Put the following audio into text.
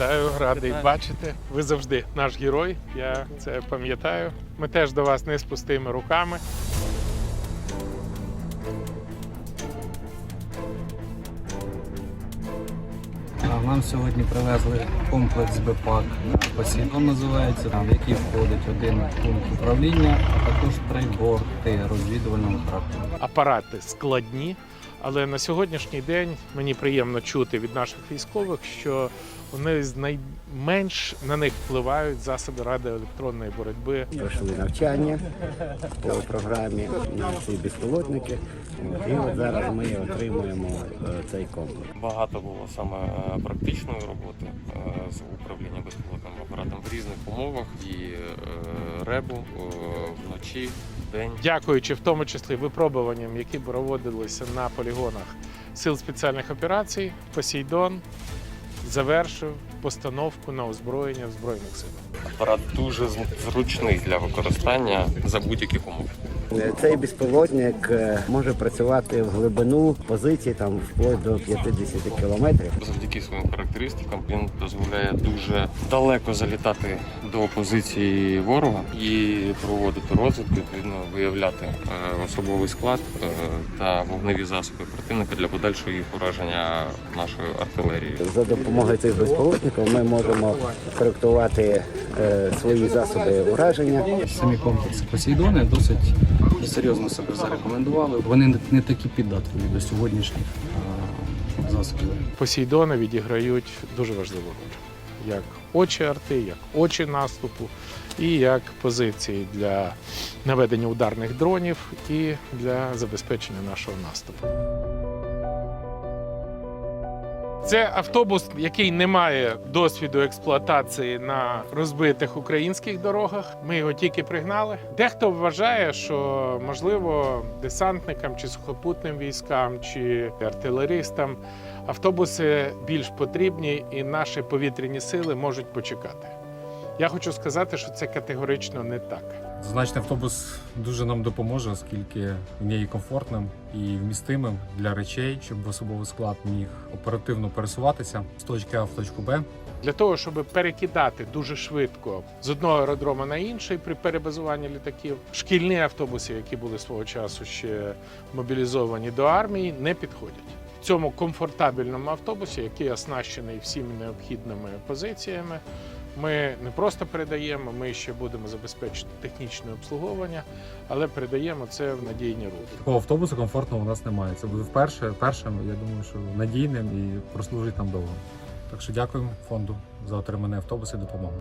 Вітаю, радий Вітаю. бачити. Ви завжди наш герой. Я це пам'ятаю. Ми теж до вас не з пустими руками. Нам сьогодні привезли комплекс БПАК Посейдон називається, в який входить один пункт управління, а також три борти розвідувального характеру. Апарати складні, але на сьогоднішній день мені приємно чути від наших військових, що вони найменш на них впливають засоби радіоелектронної боротьби. пройшли навчання по програмі на ці безпілотники. І от зараз ми отримуємо е, цей комплекс. Багато було саме е, практичної роботи е, з управлінням безпілотним апаратом в різних умовах і е, ребу е, вночі, вдень. Дякуючи в тому числі випробуванням, які проводилися на полігонах сил спеціальних операцій, Посейдон завершив постановку на озброєння в збройних силах. Апарат дуже зручний для використання за будь-яких умов. Е, Цей безпілотник е, може працювати в глибину позицій там вплоть до 50 кілометрів. Завдяки своїм характеристикам він дозволяє дуже далеко залітати до позиції ворога і проводити розвідку, відповідно виявляти е, особовий склад та вогневі засоби противника для подальшого їх ураження нашою артилерією. За допомогою цих безпілотників ми можемо коректувати свої засоби ураження. Самі комплекси Посейдони досить серйозно себе зарекомендували. Вони не- такі піддатливі до сьогоднішніх засобів. Посейдони відіграють дуже важливу роль як очі арти, як очі наступу, і як позиції для наведення ударних дронів і для забезпечення нашого наступу. Це автобус, який не має досвіду експлуатації на розбитих українських дорогах. Ми його тільки пригнали. Дехто вважає, що можливо десантникам чи сухопутним військам чи артилеристам автобуси більш потрібні, і наші повітряні сили можуть почекати. Я хочу сказати, що це категорично не так. Зазначений автобус дуже нам допоможе, оскільки він є комфортним і вмістимим для речей, щоб особовий склад міг оперативно пересуватися з точки А в точку Б. Для того, щоб перекидати дуже швидко з одного аеродрому на інший при перебазуванні літаків, шкільні автобуси, які були свого часу ще мобілізовані до армії, не підходять. В цьому комфортабельному автобусі, який оснащений всіми необхідними позиціями, ми не просто передаємо, ми ще будемо забезпечити технічне обслуговування, але передаємо це в надійні руки. Такого автобусу комфортного у нас немає. Це буде вперше, першим, я думаю, що надійним і прослужить нам довго. Так що дякуємо фонду за отриманий автобус і допомогу.